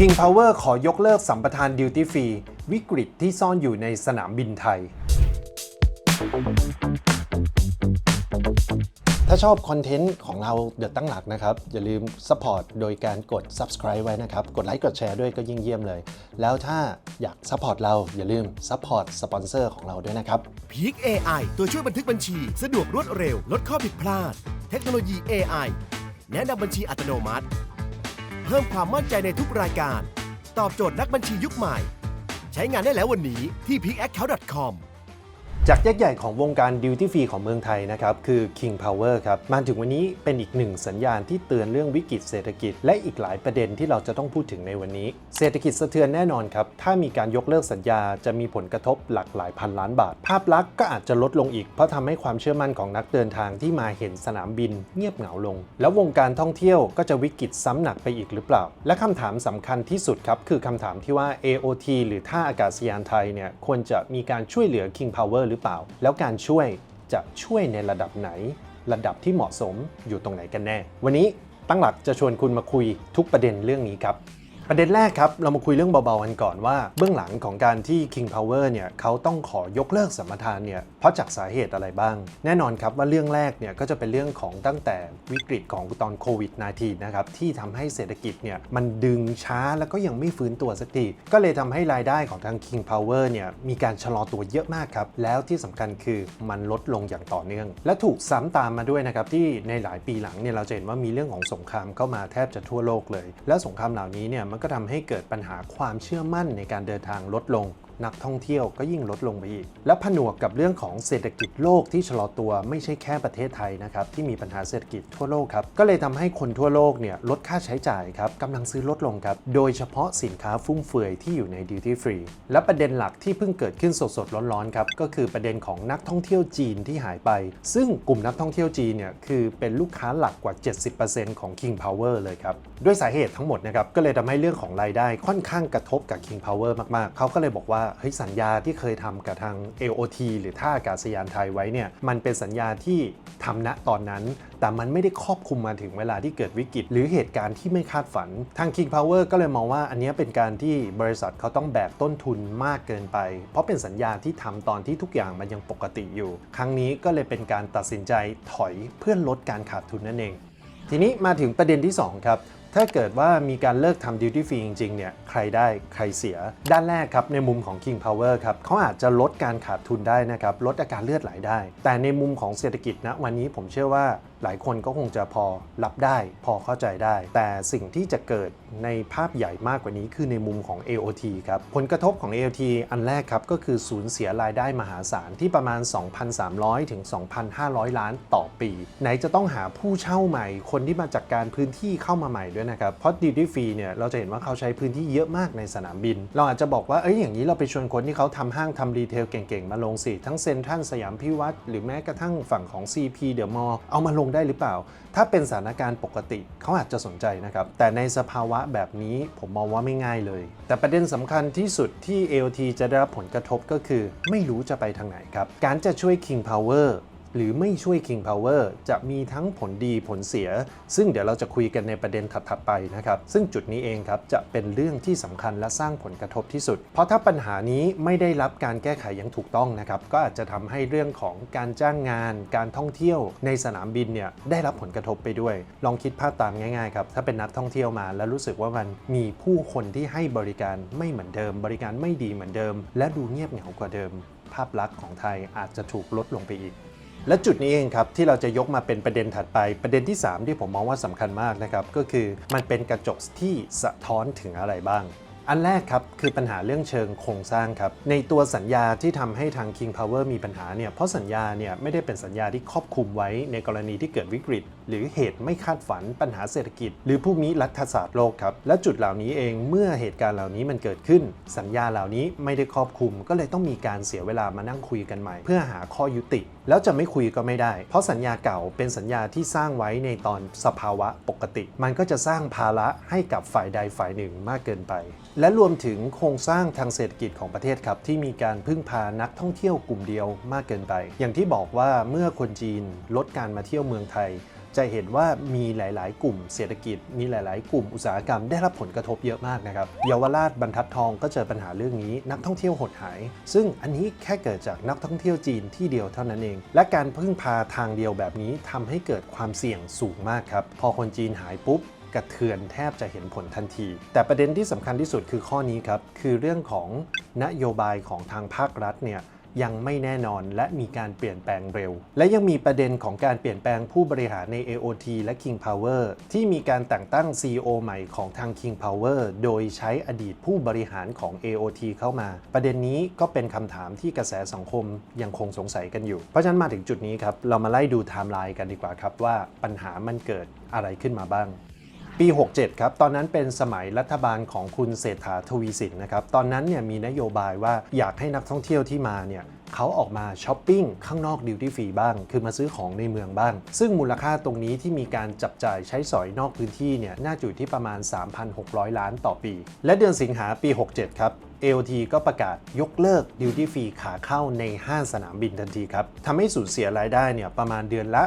King Power ขอยกเลิกสัมปทานดิวตี้ฟรีวิกฤตที่ซ่อนอยู่ในสนามบินไทย ถ้าชอบคอนเทนต์ของเราเดือดตั้งหลักนะครับ อย่าลืม support โดยการกด subscribe ไว้นะครับ กดไลค์กดแชร์ด้วยก็ยิ่งเยี่ยมเลย แล้วถ้าอยาก support เราอย่าลืม support สปอนเซอร์ของเราด้วยนะครับ พีค AI ตัวช่วยบันทึกบัญชี สะดวกรวดเร็ว ลดข้อผิดพลาด เทคโนโลยี AI แนะนำบัญชีอัตโนมัติ เพิ่มความมั่นใจในทุกรายการ ตอบโจทย์นักบัญชียุคใหม่ ใช้งานได้แล้ววันนี้ที่ peakaccount.com จากยักษ์ใหญ่ของวงการดิวตี้ฟรีของเมืองไทยนะครับ คือ King Power ครับ มาถึงวันนี้เป็นอีกหนึ่งสัญญาณที่เตือนเรื่องวิกฤตเศรษฐกิจ และอีกหลายประเด็นที่เราจะต้องพูดถึงในวันนี้ เศรษฐกิจสะเทือนแน่นอนครับ ถ้ามีการยกเลิกสัญญาจะมีผลกระทบหลักหลายพันล้านบาท ภาพลักษณ์ก็อาจจะลดลงอีก เพราะทำให้ความเชื่อมั่นของนักเดินทางที่มาเห็นสนามบิน เงียบเหงาลง แล้ววงการท่องเที่ยวก็จะวิกฤตซ้ำหนักไปอีกหรือเปล่า และคำถามสำคัญที่สุดครับคือคำถามที่ว่า AOT หรือท่าอากาศยานไทยเนี่ยควรจะมีการช่วยเหลือ King Power หรือเปล่า แล้วการช่วยจะช่วยในระดับไหน ระดับที่เหมาะสมอยู่ตรงไหนกันแน่ วันนี้ตั้งหลักจะชวนคุณมาคุยทุกประเด็นเรื่องนี้ครับ ประเด็นแรกครับ เรามาคุยเรื่องเบาๆกันก่อนว่า เบื้องหลังของการที่ King Power เนี่ยเขาต้องขอยกเลิกสัมปทานเนี่ยเพราะจากสาเหตุอะไรบ้าง แน่นอนครับว่าเรื่องแรกเนี่ยก็จะเป็นเรื่องของตั้งแต่วิกฤตของตอนโควิด -19 นะครับที่ทำให้เศรษฐกิจเนี่ยมันดึงช้าแล้วก็ยังไม่ฟื้นตัวสักทีก็เลยทำให้รายได้ของทาง King Power เนี่ยมีการชะลอตัวเยอะมากครับแล้วที่สำคัญคือมันลดลงอย่างต่อเนื่อง และถูกซ้ำตามมาด้วยนะครับที่ในหลายปีหลังเนี่ยเราจะเห็นว่ามีเรื่องของสงครามเข้ามาแทบจะทั่วโลกเลย และสงครามเหล่านี้เนี่ยมันก็ทำให้เกิดปัญหาความเชื่อมั่นในการเดินทางลดลง นักท่องเที่ยวก็ยิ่งลดลงไปอีก และผนวกกับเรื่องของเศรษฐกิจโลกที่ชะลอตัวไม่ใช่แค่ประเทศไทยนะครับที่มีปัญหาเศรษฐกิจทั่วโลกครับก็เลยทำให้คนทั่วโลกเนี่ยลดค่าใช้จ่ายครับกำลังซื้อลดลงครับโดยเฉพาะสินค้าฟุ่มเฟือยที่อยู่ในดิวตี้ฟรีและประเด็นหลักที่เพิ่งเกิดขึ้นสดๆร้อนๆครับก็คือประเด็นของนักท่องเที่ยวจีนที่หายไป ซึ่งกลุ่มนักท่องเที่ยวจีนเนี่ยคือเป็นลูกค้าหลักกว่า 70%ของ King Power เลยครับด้วยสาเหตุทั้งหมดนะครับก็เลยทำให้เรื่องของรายได้ค่อนข้างกระทบกับ King Power มากๆ เขาก็เลยบอกว่าเฮ้ยสัญญาที่เคยทำกับทาง AOT หรือท่าอากาศยานไทยไว้เนี่ยมันเป็นสัญญาที่ทำณตอนนั้น แต่มันไม่ได้ครอบคลุมมาถึงเวลาที่เกิดวิกฤต หรือเหตุการณ์ที่ไม่คาดฝัน ทาง King Power ก็เลยมองว่าอันนี้เป็นการที่บริษัทเขาต้องแบกต้นทุนมากเกินไป เพราะเป็นสัญญาที่ทำตอนที่ทุกอย่างมันยังปกติอยู่ ครั้งนี้ก็เลยเป็นการตัดสินใจถอยเพื่อลดการขาดทุนนั่นเองทีนี้มาถึงประเด็นที่ 2 ครับถ้าเกิดว่ามีการเลิกทำดิวตี้ฟรีจริงๆเนี่ยใครได้ใครเสีย ด้านแรกครับในมุมของ King Power ครับเขาอาจจะลดการขาดทุนได้นะครับลดอาการเลือดไหลได้ แต่ในมุมของเศรษฐกิจนะวันนี้ผมเชื่อว่าหลายคนก็คงจะพอรับได้พอเข้าใจได้ แต่สิ่งที่จะเกิดในภาพใหญ่มากกว่านี้คือในมุมของ AOT ครับ ผลกระทบของ AOT อันแรกครับ ก็คือสูญเสียรายได้มหาศาลที่ประมาณ 2,300 ถึง 2,500 ล้านต่อปี ไหนจะต้องหาผู้เช่าใหม่ คนที่มาจากการพื้นที่เข้ามาใหม่ด้วยนะครับ เพราะ Duty Free เนี่ยเราจะเห็นว่าเขาใช้พื้นที่เยอะมากในสนามบิน เราอาจจะบอกว่าเอ้ยอย่างนี้เราไปชวนคนที่เขาทำห้างทำรีเทลเก่งๆ มาลงสิทั้งเซ็นทรัลสยามพิวัตรหรือแม้กระทั่งฝั่งของ CP เดอะมอลเอามาลงได้หรือเปล่า ถ้าเป็นสถานการณ์ปกติเขาอาจจะสนใจนะครับ แต่ในสภาวะแบบนี้ผมมองว่าไม่ง่ายเลย แต่ประเด็นสำคัญที่สุดที่ AOT จะได้รับผลกระทบก็คือ ไม่รู้จะไปทางไหนครับ การจะช่วย King Power หรือไม่ช่วย King Power จะมีทั้งผลดีผลเสีย ซึ่งเดี๋ยวเราจะคุยกันในประเด็นถัดๆไปนะครับซึ่งจุดนี้เองครับจะเป็นเรื่องที่สำคัญและสร้างผลกระทบที่สุด เพราะถ้าปัญหานี้ไม่ได้รับการแก้ไขอย่างถูกต้องนะครับก็อาจจะทำให้เรื่องของการจ้างงาน การท่องเที่ยวในสนามบินเนี่ยได้รับผลกระทบไปด้วย ลองคิดภาพตามง่ายๆครับถ้าเป็นนักท่องเที่ยวมาแล้วรู้สึกว่ามันมีผู้คนที่ให้บริการไม่เหมือนเดิม บริการไม่ดีเหมือนเดิม และดูเงียบเหงากว่าเดิม ภาพลักษณ์ของไทยอาจจะถูกลดลงไปอีก และจุดนี้เองครับที่เราจะยกมาเป็นประเด็นถัดไป ประเด็นที่ 3 ที่ผมมองว่าสำคัญมากนะครับก็คือมันเป็นกระจกที่สะท้อนถึงอะไรบ้าง อันแรกครับคือปัญหาเรื่องเชิงโครงสร้างครับในตัวสัญญาที่ทำให้ทาง King Power มีปัญหาเนี่ยเพราะสัญญาเนี่ยไม่ได้เป็นสัญญาที่ครอบคลุมไว้ในกรณีที่เกิดวิกฤต หรือเหตุไม่คาดฝันปัญหาเศรษฐกิจ หรือผู้มีรัฐศาสตร์โลกครับ และจุดเหล่านี้เองเมื่อเหตุการณ์เหล่านี้มันเกิดขึ้น สัญญาเหล่านี้ไม่ได้ครอบคลุม ก็เลยต้องมีการเสียเวลามานั่งคุยกันใหม่ เพื่อหาข้อยุติ แล้วจะไม่คุยก็ไม่ได้ เพราะสัญญาเก่าเป็นสัญญาที่สร้างไว้ในตอนสภาวะปกติ มันก็จะสร้างภาระให้กับฝ่ายใดฝ่ายหนึ่งมากเกินไป และรวมถึงโครงสร้างทางเศรษฐกิจของประเทศครับที่มีการพึ่งพานักท่องเที่ยวกลุ่มเดียวมากเกินไป อย่างที่บอกว่าเมื่อคนจีนลดการมาเที่ยวเมืองไทย จะเห็นว่ามีหลาย ๆ กลุ่มเศรษฐกิจ มีหลาย ๆ กลุ่มอุตสาหกรรมได้รับผลกระทบเยอะมากนะครับเยาวราชบรรทัดทองก็เจอปัญหาเรื่องนี้ นักท่องเที่ยวหดหาย ซึ่งอันนี้แค่เกิดจากนักท่องเที่ยวจีนที่เดียวเท่านั้นเอง และการพึ่งพาทางเดียวแบบนี้ทำให้เกิดความเสี่ยงสูงมากครับพอคนจีนหายปุ๊บกระเทือนแทบจะเห็นผลทันที แต่ประเด็นที่สำคัญที่สุดคือข้อนี้ครับคือเรื่องของนโยบายของทางภาครัฐเนี่ย ยังไม่แน่นอนและมีการเปลี่ยนแปลงเร็ว และยังมีประเด็นของการเปลี่ยนแปลงผู้บริหารใน AOT และ King Power ที่มีการแต่งตั้ง CEO ใหม่ของทาง King Power โดยใช้อดีตผู้บริหารของ AOT เข้ามา ประเด็นนี้ก็เป็นคำถามที่กระแสสังคมยังคงสงสัยกันอยู่ เพราะฉะนั้นมาถึงจุดนี้ครับ เรามาไล่ดูไทม์ไลน์กันดีกว่าครับว่าปัญหามันเกิดอะไรขึ้นมาบ้าง ปี 67 ครับ ตอนนั้นเป็นสมัยรัฐบาลของคุณเศรษฐาทวีสินนะครับ ตอนนั้นเนี่ยมีนโยบายว่าอยากให้นักท่องเที่ยวที่มาเนี่ยเขาออกมาช้อปปิ้งข้างนอกดิวตี้ฟรีบ้าง คือมาซื้อของในเมืองบ้าง ซึ่งมูลค่าตรงนี้ที่มีการจับจ่ายใช้สอยนอกพื้นที่เนี่ยน่าจะอยู่ที่ประมาณ 3,600 ล้านต่อปี และเดือนสิงหาปี 67 ครับ AOT ก็ประกาศยกเลิกดิวตี้ฟรีขาเข้าในห้างสนามบินทันทีครับทำให้สูญเสียรายได้เนี่ยประมาณเดือนละ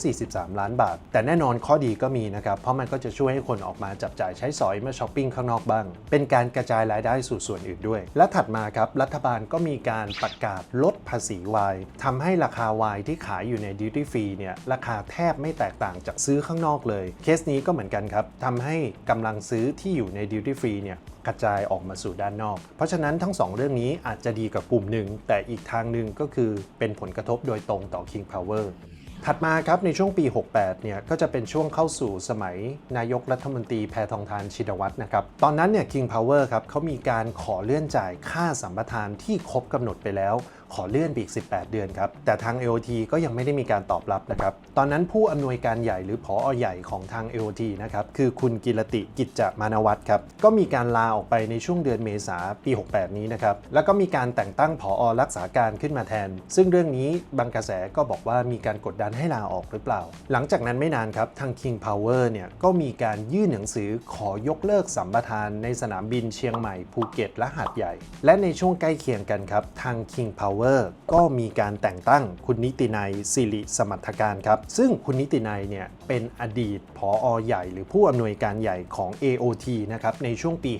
143 ล้านบาท แต่แน่นอนข้อดีก็มีนะครับ เพราะมันก็จะช่วยให้คนออกมาจับจ่ายใช้สอยมาช้อปปิ้งข้างนอกบ้าง เป็นการกระจายรายได้สู่ส่วนอื่นด้วย และถัดมาครับรัฐบาลก็มีการประกาศลดภาษีไวน์ทำให้ราคาไวน์ที่ขายอยู่ในดิวตี้ฟรีเนี่ยราคาแทบไม่แตกต่างจากซื้อข้างนอกเลย เคสนี้ก็เหมือนกันครับทำให้กำลังซื้อที่อยู่ในดิวตี้ฟรีเนี่ย กระจายออกมาสู่ด้านนอก เพราะฉะนั้นทั้ง2เรื่องนี้อาจจะดีกับกลุ่มหนึ่ง แต่อีกทางหนึ่งก็คือเป็นผลกระทบโดยตรงต่อ King Power ถัดมาครับในช่วงปี 68 เนี่ยก็จะเป็นช่วงเข้าสู่สมัยนายกรัฐมนตรีแพทองทานชินวัตรนะครับ ตอนนั้นเนี่ย King Power ครับเขามีการขอเลื่อนจ่ายค่าสัมปทานที่ครบกำหนดไปแล้วขอเลื่อนไปอีก 18 เดือนครับ แต่ทาง AOT ก็ยังไม่ได้มีการตอบรับนะครับ ตอนนั้นผู้อำนวยการใหญ่หรือผออใหญ่ของทาง AOT นะครับ คือคุณกิรติกิจจมานวัตรครับ ก็มีการลาออกไปในช่วงเดือนเมษาปี 68 นี้นะครับ แล้วก็มีการแต่งตั้งผอรักษาการขึ้นมาแทน ซึ่งเรื่องนี้บางกระแสก็บอกว่ามีการกดดันให้ลาออกหรือเปล่า หลังจากนั้นไม่นานครับทาง King Power เนี่ยก็มีการยื่นหนังสือขอยกเลิกสัมปทานในสนามบินเชียงใหม่ภูเก็ตและหาดใหญ่ และในช่วงใกล้เคียงกันครับทาง King Power ก็มีการแต่งตั้งคุณนิตินัยสิริสมรรถการครับ ซึ่งคุณนิตินัยเนี่ยเป็นอดีตผออใหญ่ หรือผู้อำนวยการใหญ่ของ AOT นะครับในช่วงปี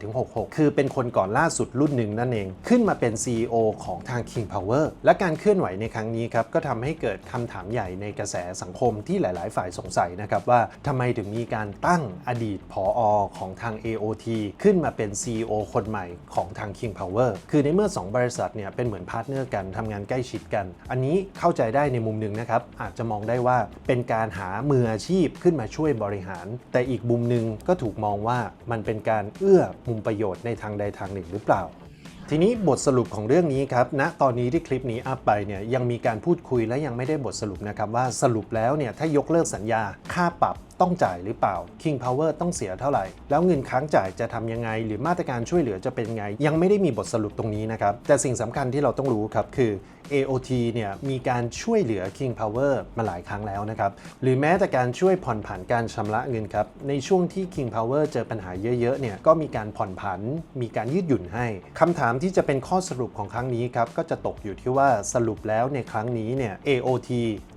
58-66 คือเป็นคนก่อนล่าสุดรุ่นหนึ่งนั่นเอง ขึ้นมาเป็น CEO ของทาง King Power และการเคลื่อนไหวในครั้งนี้ครับก็ทำให้เกิดคำถามใหญ่ในกระแสสังคมที่หลาย ๆ ฝ่ายสงสัยนะครับว่าทำไมถึงมีการตั้งอดีตผออของทาง AOT ขึ้นมาเป็น CEO คนใหม่ของทาง King Power คือในเมื่อ 2 บริษัทเนี่ยเป็นเหมือนพาร์ทเนอร์กันทำงานใกล้ชิดกัน อันนี้เข้าใจได้ในมุมหนึ่งนะครับ อาจจะมองได้ว่าเป็นการหามืออาชีพขึ้นมาช่วยบริหาร แต่อีกมุมหนึ่งก็ถูกมองว่ามันเป็นการเอื้อมุมประโยชน์ในทางใดทางหนึ่งหรือเปล่าทีนี้บทสรุปของเรื่องนี้ครับณตอนนี้ที่คลิปนี้อัพไปเนี่ยยังมีการพูดคุยและยังไม่ได้บทสรุปนะครับว่าสรุปแล้วเนี่ยถ้ายกเลิกสัญญาค่าปรับ ต้องจ่ายหรือเปล่า King Power ต้องเสียเท่าไหร่ แล้วเงินค้างจ่ายจะทำยังไง หรือมาตรการช่วยเหลือจะเป็นไง ยังไม่ได้มีบทสรุปตรงนี้นะครับ แต่สิ่งสำคัญที่เราต้องรู้ครับคือ AOT เนี่ยมีการช่วยเหลือ King Power มาหลายครั้งแล้วนะครับหรือแม้แต่การช่วยผ่อนผันการชำระเงินครับในช่วงที่ King Power เจอปัญหาเยอะๆเนี่ยก็มีการผ่อนผัน มีการยืดหยุ่นให้คำถามที่จะเป็นข้อสรุปของครั้งนี้ครับก็จะตกอยู่ที่ว่าสรุปแล้วในครั้งนี้เนี่ย AOT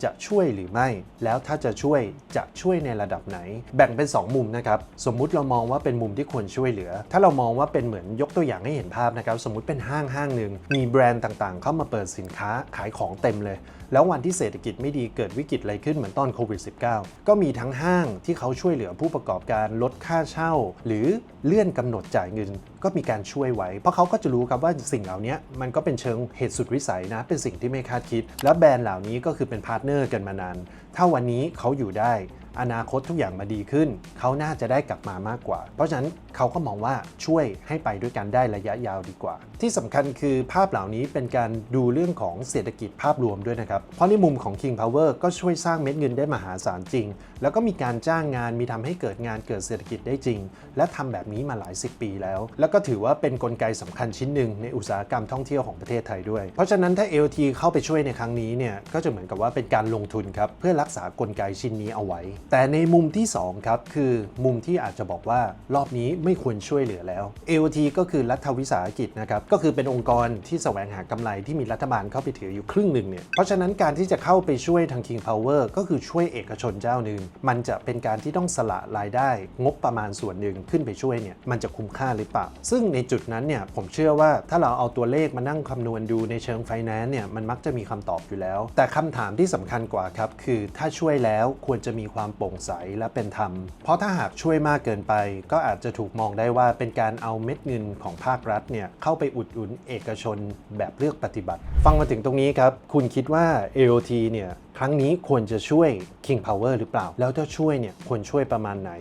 จะช่วยหรือไม่ แล้วถ้าจะช่วยจะช่วยในระดับไหน แบ่งเป็น 2 มุมนะครับ สมมุติเรามองว่าเป็นมุมที่ควรช่วยเหลือ ถ้าเรามองว่าเป็นเหมือนยกตัวอย่างให้เห็นภาพนะครับ สมมุติเป็นห้างห้างหนึ่งมีแบรนด์ต่างๆ เข้ามาเปิดสินค้าขายของเต็มเลย แล้ววันที่เศรษฐกิจไม่ดีเกิดวิกฤตอะไรขึ้นเหมือนตอนโควิด -19 ก็มีทั้งห้างที่เขาช่วยเหลือผู้ประกอบการลดค่าเช่า หรือเลื่อนกำหนดจ่ายเงิน ก็มีการช่วยไว้ เพราะเขาก็จะรู้ครับว่าสิ่งเหล่านี้มันก็เป็นเชิงเหตุสุดวิสัยนะ เป็นสิ่งที่ไม่คาดคิด และแบรนด์เหล่านี้ก็คือเป็นพาร์ทเนอร์กันมานาน ถ้าวันนี้เขาอยู่ได้ อนาคตทุกอย่างมาดีขึ้น เขาน่าจะได้กลับมามากกว่า เพราะฉะนั้นเขาก็มองว่าช่วยให้ไปด้วยกันได้ระยะยาวดีกว่า ที่สำคัญคือภาพเหล่านี้เป็นการดูเรื่องของเศรษฐกิจภาพรวมด้วยนะครับ เพราะในมุมของ King Power ก็ช่วยสร้างเม็ดเงินได้มหาศาลจริง แล้วก็มีการจ้างงานมีทำให้เกิดงานเกิดเศรษฐกิจได้จริง และทำแบบนี้มาหลายสิบปีแล้ว แล้วก็ถือว่าเป็นนกลไกสำคัญชิ้นหนึ่งในอุตสาหกรรมท่องเที่ยวของประเทศไทยด้วย เพราะฉะนั้นถ้า LT เข้าไปช่วยในครั้งนี้เนี่ยก็จะเหมือนกับว่าเป็นการลงทุนครับเพื่อรักษากลไกชิ้นนี้เอาไว้แต่ในมุมที่ 2 ครับ คือมุมที่อาจจะบอกว่ารอบนี้ไม่ควรช่วยเหลือแล้ว AOT ก็คือรัฐวิสาหกิจนะครับ ก็คือเป็นองค์กรที่แสวงหากำไรที่มีรัฐบาลเข้าไปถืออยู่ครึ่งหนึ่งเนี่ย เพราะฉะนั้นการที่จะเข้าไปช่วยทาง King Power ก็คือช่วยเอกชนเจ้าหนึ่ง มันจะเป็นการที่ต้องสละรายได้ งบประมาณส่วนหนึ่งขึ้นไปช่วยเนี่ย มันจะคุ้มค่าหรือเปล่า ซึ่งในจุดนั้นเนี่ยผมเชื่อว่าถ้าเราเอาตัวเลขมานั่งคำนวณดูในเชิงไฟแนนซ์เนี่ยมันมักจะมีคำตอบอยู่แล้ว แต่คำถามที่สำคัญกว่าครับคือถ้าช่วยแล้วควรจะมีความโปร่งใสและเป็นธรรม เพราะถ้าหากช่วยมากเกินไป ก็อาจจะถูกมองได้ว่าเป็นการเอาเม็ดเงินของภาครัฐเนี่ยเข้าไปอุดหนุนเอกชนแบบเลือกปฏิบัติ ฟังมาถึงตรงนี้ครับ คุณคิดว่า AOT เนี่ยครั้งนี้ควรจะช่วย King Power หรือเปล่า แล้วถ้าช่วยเนี่ยควรช่วยประมาณไหน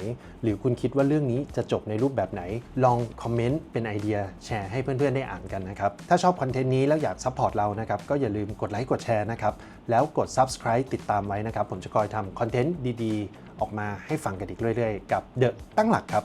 หรือคุณคิดว่าเรื่องนี้จะจบในรูปแบบไหน ลองคอมเมนต์เป็นไอเดียแชร์ให้เพื่อนๆได้อ่านกันนะครับ ถ้าชอบคอนเทนต์นี้แล้วอยากซัพพอร์ตเรานะครับ ก็อย่าลืมกดไลค์กดแชร์นะครับ แล้วกด Subscribe ติดตามไว้นะครับ ผมจะคอยทำคอนเทนต์ดีๆ ออกมาให้ฟังกันอีกเรื่อยๆ กับ The ตั้งหลักครับ